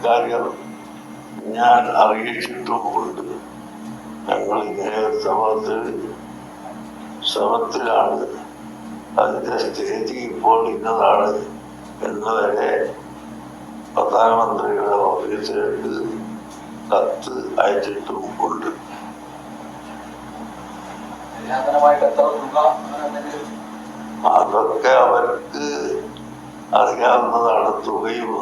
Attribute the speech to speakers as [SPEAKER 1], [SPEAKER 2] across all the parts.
[SPEAKER 1] ഇക്കാര്യം ഞാൻ അറിയിച്ചിട്ടുമുണ്ട്. ഞങ്ങൾ ഇങ്ങനെ സമത്ത് സമത്തിലാണ്. ശ്രമത്തിലാണ് അതിന്റെ സ്റ്റേജ് ഇപ്പോൾ ഇന്നതാണ് എന്ന് വരെ പ്രധാനമന്ത്രിയുടെ ഓഫീസിലേക്ക് കത്ത് അയച്ചിട്ടും ഉണ്ട് അതൊക്കെ അവർക്ക് അറിയാവുന്നതാണ് തുകയും.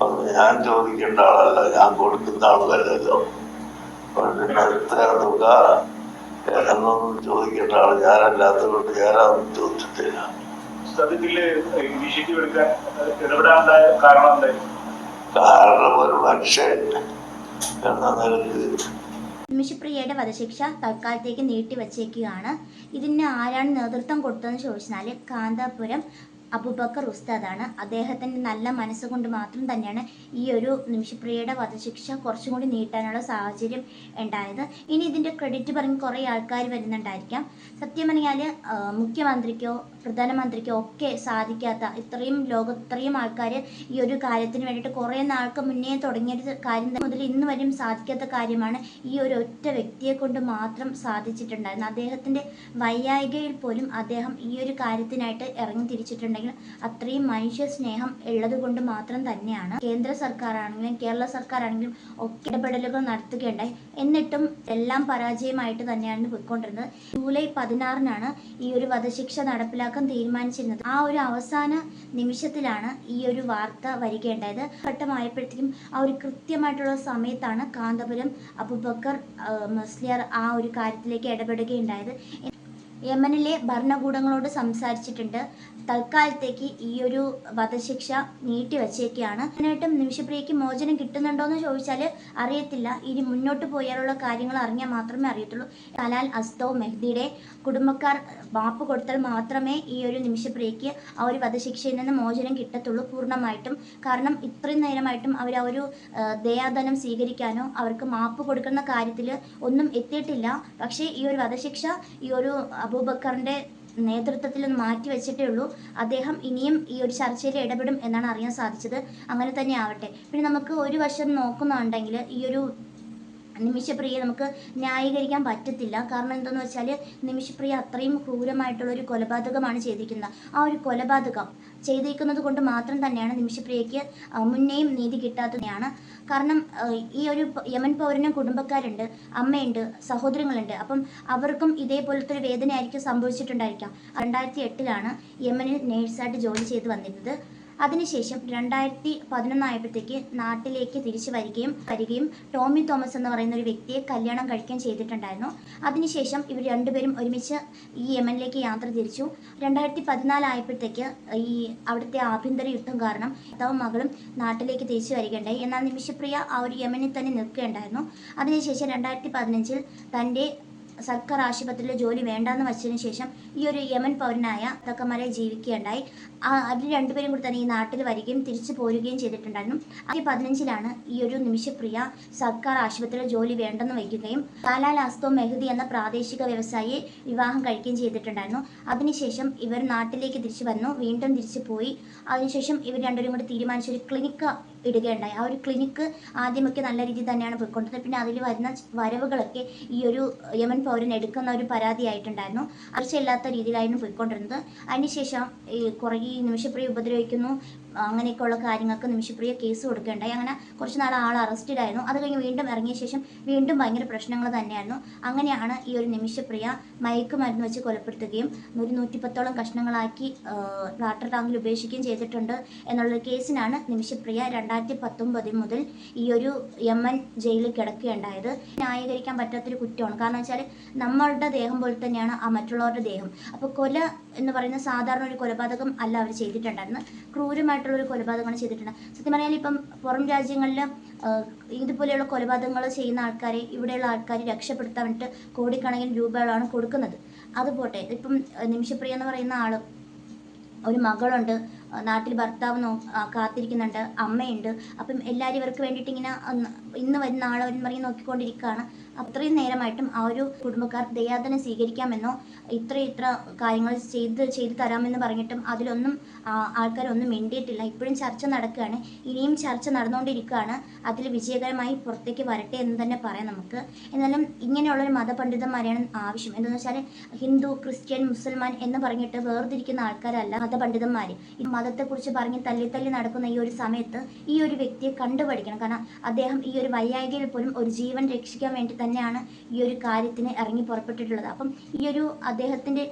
[SPEAKER 1] അത് ഞാൻ ചോദിക്കേണ്ട ആളല്ല. ഞാൻ കൊടുക്കുന്ന ആളല്ലല്ലോ പിന്നെ എത്ര തുക എന്നൊന്നും ചോദിക്കേണ്ട ആൾ ഞാനല്ലാത്തതുകൊണ്ട് ഞാനതൊന്നും ചോദിച്ചിട്ടില്ല.
[SPEAKER 2] സത്യത്തിൽ ഇനിഷ്യേറ്റീവ് എടുക്കാൻ ഇടപെടാനുണ്ടായ കാരണം എന്തായിരുന്നു
[SPEAKER 1] കാരണം ഒരു മനുഷ്യൻ എന്ന നിലയ്ക്ക്
[SPEAKER 3] നിമിഷപ്രിയയുടെ വധശിക്ഷ തൽക്കാലത്തേക്ക് നീട്ടിവച്ചേക്കുകയാണ് ഇതിന് ആരാണ് നേതൃത്വം കൊടുത്തതെന്ന് ചോദിച്ചാൽ കാന്താപുരം അബുബക്കർ ഉസ്താദാണ്. അദ്ദേഹത്തിന്റെ നല്ല മനസ്സുകൊണ്ട് മാത്രം തന്നെയാണ് ഈ ഒരു നിമിഷപ്രിയയുടെ വധശിക്ഷ കുറച്ചും കൂടി നീട്ടാനുള്ള സാഹചര്യം ഉണ്ടായത്. ഇനി ഇതിന്റെ ക്രെഡിറ്റ് പറഞ്ഞ് കുറേ ആൾക്കാർ വരുന്നുണ്ടായിരിക്കാം. സത്യം പറഞ്ഞാൽ മുഖ്യമന്ത്രിക്കോ പ്രധാനമന്ത്രിക്കോ ഒക്കെ സാധിക്കാത്ത ഇത്രയും ലോക ഇത്രയും ആൾക്കാർ ഈ ഒരു കാര്യത്തിന് വേണ്ടിയിട്ട് കുറേ നാൾക്ക് മുന്നേ തുടങ്ങിയൊരു കാര്യം മുതൽ ഇന്ന് വരെയും സാധിക്കാത്ത കാര്യമാണ് ഈ ഒരു ഒറ്റ വ്യക്തിയെ കൊണ്ട് മാത്രം സാധിച്ചിട്ടുണ്ടായിരുന്നു അദ്ദേഹത്തിന്റെ വൈയായികയിൽ പോലും അദ്ദേഹം ഈ ഒരു കാര്യത്തിനായിട്ട് ഇറങ്ങി തിരിച്ചിട്ടുണ്ടെങ്കിൽ അത്രയും മനുഷ്യ സ്നേഹം ഉള്ളത് കൊണ്ട് മാത്രം തന്നെയാണ്. കേന്ദ്ര സർക്കാരാണെങ്കിലും കേരള സർക്കാരാണെങ്കിലും ഒക്കെ ഇടപെടലുകൾ നടത്തുകയുണ്ടായി. എന്നിട്ടും എല്ലാം പരാജയമായിട്ട് തന്നെയാണ് പോയിക്കൊണ്ടിരുന്നത്. ജൂലൈ പതിനാറിനാണ് ഈ ഒരു വധശിക്ഷ നടപ്പിലാക്കാൻ തീരുമാനിച്ചിരുന്നത്. ആ ഒരു അവസാന നിമിഷത്തിലാണ് ഈ ഒരു വാർത്ത വരികയുണ്ടായത്. ഘട്ടമായപ്പോഴത്തേക്കും ആ ഒരു കൃത്യമായിട്ടുള്ള സമയത്താണ് കാന്തപുരം അബുബക്കർ മസ്ലിയാർ ആ ഒരു കാര്യത്തിലേക്ക് ഇടപെടുകയുണ്ടായത്. യമനിലെ ഭരണകൂടങ്ങളോട് സംസാരിച്ചിട്ടുണ്ട്. തൽക്കാലത്തേക്ക് ഈ ഒരു വധശിക്ഷ നീട്ടിവച്ചേക്കാണ് അതിനായിട്ടും നിമിഷപ്രിയയ്ക്ക് മോചനം കിട്ടുന്നുണ്ടോ എന്ന് ചോദിച്ചാൽ അറിയത്തില്ല. ഇനി മുന്നോട്ട് പോയാലുള്ള കാര്യങ്ങൾ അറിഞ്ഞാൽ മാത്രമേ അറിയത്തുള്ളൂ. കലാൽ അസ്തോ മെഹ്ദിയുടെ കുടുംബക്കാർ മാപ്പ് കൊടുത്താൽ മാത്രമേ ഈ ഒരു നിമിഷപ്രിയയ്ക്ക് ആ ഒരു വധശിക്ഷയിൽ നിന്ന് മോചനം കിട്ടത്തുള്ളൂ പൂർണമായിട്ടും. കാരണം ഇത്രയും നേരമായിട്ടും അവർ ആ ഒരു ദയാദനം സ്വീകരിക്കാനോ അവർക്ക് മാപ്പ് കൊടുക്കുന്ന കാര്യത്തിൽ ഒന്നും എത്തിയിട്ടില്ല. പക്ഷേ ഈ ഒരു വധശിക്ഷ ഈ ഒരു അബൂബക്കറിന്റെ നേതൃത്വത്തിൽ ഒന്ന് മാറ്റി വെച്ചിട്ടേ ഉള്ളൂ. അദ്ദേഹം ഇനിയും ഈ ഒരു ചർച്ചയിൽ ഇടപെടും എന്നാണ് അറിയാൻ സാധിച്ചത്. അങ്ങനെ തന്നെ ആവട്ടെ. പിന്നെ നമുക്ക് ഒരു വശം നോക്കുന്നുണ്ടെങ്കിൽ ഈ ഒരു നിമിഷപ്രിയയെ നമുക്ക് ന്യായീകരിക്കാൻ പറ്റത്തില്ല. കാരണം എന്തെന്ന് വെച്ചാൽ നിമിഷപ്രിയ അത്രയും ക്രൂരമായിട്ടുള്ള ഒരു കൊലപാതകമാണ് ചെയ്തിരിക്കുന്നത്. ആ ഒരു കൊലപാതകം ചെയ്തിരിക്കുന്നത് കൊണ്ട് മാത്രം തന്നെയാണ് നിമിഷപ്രിയയ്ക്ക് മുന്നേയും നീതി കിട്ടാത്തതാണ് കാരണം ഈ ഒരു യമൻ പൗരനും കുടുംബക്കാരുണ്ട് അമ്മയുണ്ട് സഹോദരങ്ങളുണ്ട്. അപ്പം അവർക്കും ഇതേപോലത്തെ ഒരു വേദനയായിരിക്കും സംഭവിച്ചിട്ടുണ്ടായിരിക്കാം. രണ്ടായിരത്തി എട്ടിലാണ് യമനിൽ നേഴ്സായിട്ട് ജോലി ചെയ്ത് വന്നിരുന്നത്. അതിനുശേഷം രണ്ടായിരത്തി പതിനൊന്നായപ്പോഴത്തേക്ക് നാട്ടിലേക്ക് തിരിച്ചു വരികയും വരികയും ടോമി തോമസ് എന്ന് പറയുന്ന ഒരു വ്യക്തിയെ കല്യാണം കഴിക്കുകയും ചെയ്തിട്ടുണ്ടായിരുന്നു. അതിനുശേഷം ഇവർ രണ്ടുപേരും ഒരുമിച്ച് ഈ യമനിലേക്ക് യാത്ര തിരിച്ചു. രണ്ടായിരത്തി പതിനാലായപ്പോഴത്തേക്ക് ഈ അവിടുത്തെ ആഭ്യന്തര യുദ്ധം കാരണം ഭർത്താവും മകളും നാട്ടിലേക്ക് തിരിച്ചു വരികയുണ്ടായി. എന്നാൽ നിമിഷപ്രിയ ആ ഒരു യമനിൽ തന്നെ നിൽക്കുകയുണ്ടായിരുന്നു. അതിനുശേഷം രണ്ടായിരത്തി പതിനഞ്ചിൽ തന്റെ സർക്കാർ ആശുപത്രിയിൽ ജോലി വേണ്ടാന്ന് വച്ചതിന് ശേഷം ഈ ഒരു യമൻ പൗരനായ തക്കമരെ ജീവിക്കുകയുണ്ടായി. അതിൽ രണ്ടുപേരും കൂടി തന്നെ ഈ നാട്ടിൽ വരികയും തിരിച്ചു പോരുകയും ചെയ്തിട്ടുണ്ടായിരുന്നു. ആദ്യ പതിനഞ്ചിലാണ് ഈ ഒരു നിമിഷപ്രിയ സർക്കാർ ആശുപത്രിയിൽ ജോലി വേണ്ടെന്ന് വയ്ക്കുകയും കാലാൽ അസ്തോ മെഹദി എന്ന പ്രാദേശിക വ്യവസായിയെ വിവാഹം കഴിക്കുകയും ചെയ്തിട്ടുണ്ടായിരുന്നു. അതിനുശേഷം ഇവർ നാട്ടിലേക്ക് തിരിച്ചു വന്നു. വീണ്ടും തിരിച്ചു പോയി. അതിനുശേഷം ഇവർ രണ്ടുപേരും കൂടി തീരുമാനിച്ചൊരു ക്ലിനിക്ക് ഇടുകയുണ്ടായി. ആ ഒരു ക്ലിനിക്ക് ആദ്യമൊക്കെ നല്ല രീതിയിൽ തന്നെയാണ് പോയിക്കൊണ്ടിരുന്നത്. പിന്നെ അതിൽ വരുന്ന വരവുകളൊക്കെ ഈ ഒരു യമൻ പൗരൻ എടുക്കുന്ന ഒരു പരാതിയായിട്ടുണ്ടായിരുന്നു. അർച്ചയില്ലാത്ത രീതിയിലായിരുന്നു പോയിക്കൊണ്ടിരുന്നത്. അതിനുശേഷം ഈ കുറേ നിമിഷപ്രിയ ഉപദ്രവിക്കുന്നു. അങ്ങനെയൊക്കെയുള്ള കാര്യങ്ങൾക്ക് നിമിഷപ്രിയ കേസ് കൊടുക്കേണ്ടായി. അങ്ങനെ കുറച്ച് നാൾ ആൾ അറസ്റ്റഡ് ആയിരുന്നു അത് കഴിഞ്ഞ് വീണ്ടും ഇറങ്ങിയ ശേഷം വീണ്ടും ഭയങ്കര പ്രശ്നങ്ങൾ തന്നെയായിരുന്നു. അങ്ങനെയാണ് ഈ ഒരു നിമിഷപ്രിയ മയക്കുമരുന്ന് വെച്ച് കൊലപ്പെടുത്തുകയും ഒരു നൂറ്റിപ്പത്തോളം കഷ്ണങ്ങളാക്കി വാട്ടർ ടാങ്കിൽ ഉപേക്ഷിക്കുകയും ചെയ്തിട്ടുണ്ട് എന്നുള്ള കേസിനാണ് നിമിഷപ്രിയ രണ്ടായിരത്തി പത്തൊമ്പത് മുതൽ ഈ ഒരു എം എൽ ജയിലിൽ കിടക്കുകയുണ്ടായത്. ന്യായീകരിക്കാൻ പറ്റാത്തൊരു കുറ്റമാണ്. കാരണം വെച്ചാൽ നമ്മളുടെ ദേഹം പോലെ തന്നെയാണ് ആ മറ്റുള്ളവരുടെ ദേഹം. അപ്പോൾ കൊല എന്ന് പറയുന്ന സാധാരണ ഒരു കൊലപാതകം അല്ല അവർ ചെയ്തിട്ടുണ്ടായിരുന്നത്. ക്രൂരമായിട്ടുള്ള ഒരു കൊലപാതകമാണ് ചെയ്തിട്ടുണ്ട് സത്യം പറഞ്ഞാൽ ഇപ്പം പുറം രാജ്യങ്ങളിൽ ഇതുപോലെയുള്ള കൊലപാതകങ്ങൾ ചെയ്യുന്ന ആൾക്കാരെ ഇവിടെയുള്ള ആൾക്കാർ രക്ഷപ്പെടുത്താൻ വേണ്ടിയിട്ട് കോടിക്കണക്കിന് രൂപകളാണ് കൊടുക്കുന്നത്. അതുപോട്ടെ ഇപ്പം നിമിഷപ്രിയ എന്ന് പറയുന്ന ആൾ ഒരു മകളുണ്ട് നാട്ടിൽ ഭർത്താവ് നോ കാത്തിരിക്കുന്നുണ്ട് അമ്മയുണ്ട് അപ്പം എല്ലാവരും ഇവർക്ക് വേണ്ടിയിട്ട് ഇങ്ങനെ ഇന്ന് വരുന്ന നാളെ വരും പറഞ്ഞ് നോക്കിക്കൊണ്ടിരിക്കുകയാണ്. അത്രയും നേരമായിട്ടും ആ ഒരു കുടുംബക്കാർ ദയാതനം സ്വീകരിക്കാമെന്നോ ഇത്ര ഇത്ര കാര്യങ്ങൾ ചെയ്ത് ചെയ്ത് തരാമെന്ന് പറഞ്ഞിട്ടും അതിലൊന്നും ആൾക്കാരൊന്നും മിണ്ടിയിട്ടില്ല. ഇപ്പോഴും ചർച്ച നടക്കുകയാണ്. ഇനിയും ചർച്ച നടന്നുകൊണ്ടിരിക്കുകയാണ്. അതിൽ വിജയകരമായി പുറത്തേക്ക് വരട്ടെ എന്ന് തന്നെ പറയാം നമുക്ക്. എന്നാലും ഇങ്ങനെയുള്ളൊരു മതപണ്ഡിതന്മാരെയാണ് ആവശ്യം. എന്തെന്ന് വെച്ചാൽ ഹിന്ദു ക്രിസ്ത്യൻ മുസൽമാൻ എന്ന് പറഞ്ഞിട്ട് വേർതിരിക്കുന്ന ആൾക്കാരല്ല മതപണ്ഡിതന്മാർ ഈ മതത്തെക്കുറിച്ച് പറഞ്ഞ് തല്ലി തല്ലി നടക്കുന്ന ഈ ഒരു സമയത്ത് ഈ ഒരു വ്യക്തിയെ കണ്ടുപഠിക്കണം. കാരണം അദ്ദേഹം ഈ ഒരു വൈയായികയിൽ പോലും ഒരു ജീവൻ രക്ഷിക്കാൻ വേണ്ടി തന്നെയാണ് ഈ ഒരു കാര്യത്തിന് ഇറങ്ങി പുറപ്പെട്ടിട്ടുള്ളത്. അപ്പം ഈ ഒരു അദ്ദേഹത്തിന്റെ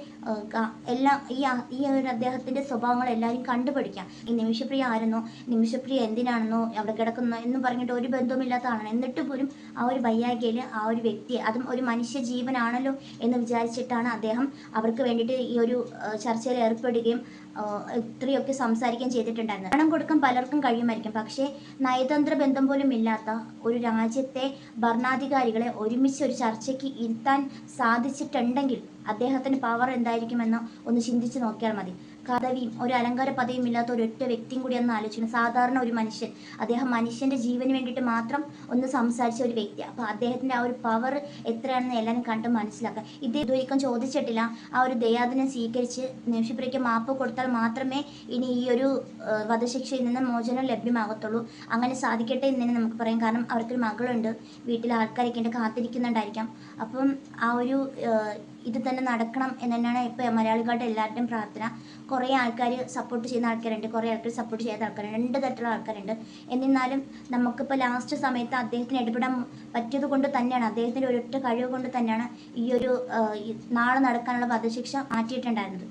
[SPEAKER 3] എല്ലാം ഈ ഈ ഒരു അദ്ദേഹത്തിന്റെ സ്വഭാവങ്ങൾ എല്ലാവരും കണ്ടുപഠിക്കാം. ഈ നിമിഷപ്രിയ ആരെന്നോ നിമിഷപ്രിയ എന്തിനാണെന്നോ അവിടെ കിടക്കുന്നോ എന്നും പറഞ്ഞിട്ട് ഒരു ബന്ധവുമില്ലാത്ത ആളാണ് എന്നിട്ട് പോലും ആ ഒരു വയ്യായികയിൽ ആ ഒരു വ്യക്തിയെ അതും ഒരു മനുഷ്യ ജീവനാണല്ലോ എന്ന് വിചാരിച്ചിട്ടാണ് അദ്ദേഹം അവർക്ക് വേണ്ടിയിട്ട് ഈ ഒരു ചർച്ചയിൽ ഏർപ്പെടുകയും ഇത്രയൊക്കെ സംസാരിക്കുകയും ചെയ്തിട്ടുണ്ടായിരുന്നത്. പണം കൊടുക്കാൻ പലർക്കും കഴിയുമായിരിക്കും. പക്ഷേ നയതന്ത്ര ബന്ധം പോലും ഇല്ലാത്ത ഒരു രാജ്യത്തെ ഭരണാധികാരികളെ ഒരുമിച്ച് ഒരു ചർച്ചയ്ക്ക് ഇരുത്താൻ സാധിച്ചിട്ടുണ്ടെങ്കിൽ അദ്ദേഹത്തിന് പവർ എന്തായിരിക്കുമെന്ന് ഒന്ന് ചിന്തിച്ച് നോക്കിയാൽ മതി. പദവിയും ഒരു അലങ്കാര പദവിയും ഇല്ലാത്ത ഒരൊറ്റ വ്യക്തിയും കൂടി ഒന്ന് ആലോചിക്കണം സാധാരണ ഒരു മനുഷ്യൻ. അദ്ദേഹം മനുഷ്യന്റെ ജീവന് വേണ്ടിയിട്ട് മാത്രം ഒന്ന് സംസാരിച്ച ഒരു വ്യക്തി അപ്പോൾ അദ്ദേഹത്തിന്റെ ആ ഒരു പവർ എത്രയാണെന്ന് എല്ലാവരും കണ്ട് മനസ്സിലാക്കാം ഇത് ഇതുവരെയും ചോദിച്ചിട്ടില്ല. ആ ഒരു ദയാദിനെ സ്വീകരിച്ച് നിമിഷപ്രിയയ്ക്ക് മാപ്പ് കൊടുത്താൽ മാത്രമേ ഇനി ഈ ഒരു വധശിക്ഷയിൽ നിന്ന് മോചനം ലഭ്യമാകത്തുള്ളൂ. അങ്ങനെ സാധിക്കട്ടെ എന്ന് തന്നെ നമുക്ക് പറയാം. കാരണം അവർക്കൊരു മകളുണ്ട്. വീട്ടിൽ ആൾക്കാരൊക്കെ കാത്തിരിക്കുന്നുണ്ടായിരിക്കാം. അപ്പം ആ ഒരു ഇത് തന്നെ നടക്കണം എന്ന് തന്നെയാണ് ഇപ്പോൾ മലയാളികളുടെ എല്ലാവരുടെയും പ്രാർത്ഥന. കുറേ ആൾക്കാർ സപ്പോർട്ട് ചെയ്യുന്ന ആൾക്കാരുണ്ട് കുറേ ആൾക്കാർ സപ്പോർട്ട് ചെയ്യാത്ത ആൾക്കാരുണ്ട് രണ്ട് തരത്തിലുള്ള ആൾക്കാരുണ്ട്. എന്നിരുന്നാലും നമുക്കിപ്പോൾ ലാസ്റ്റ് സമയത്ത് അദ്ദേഹത്തിന് ഇടപെടാൻ പറ്റിയത് കൊണ്ട് തന്നെയാണ് അദ്ദേഹത്തിന്റെ ഒരൊറ്റ കഴിവ് കൊണ്ട് തന്നെയാണ് ഈ ഒരു നാളെ നടക്കാനുള്ള വധശിക്ഷ മാറ്റിയിട്ടുണ്ടായിരുന്നത്.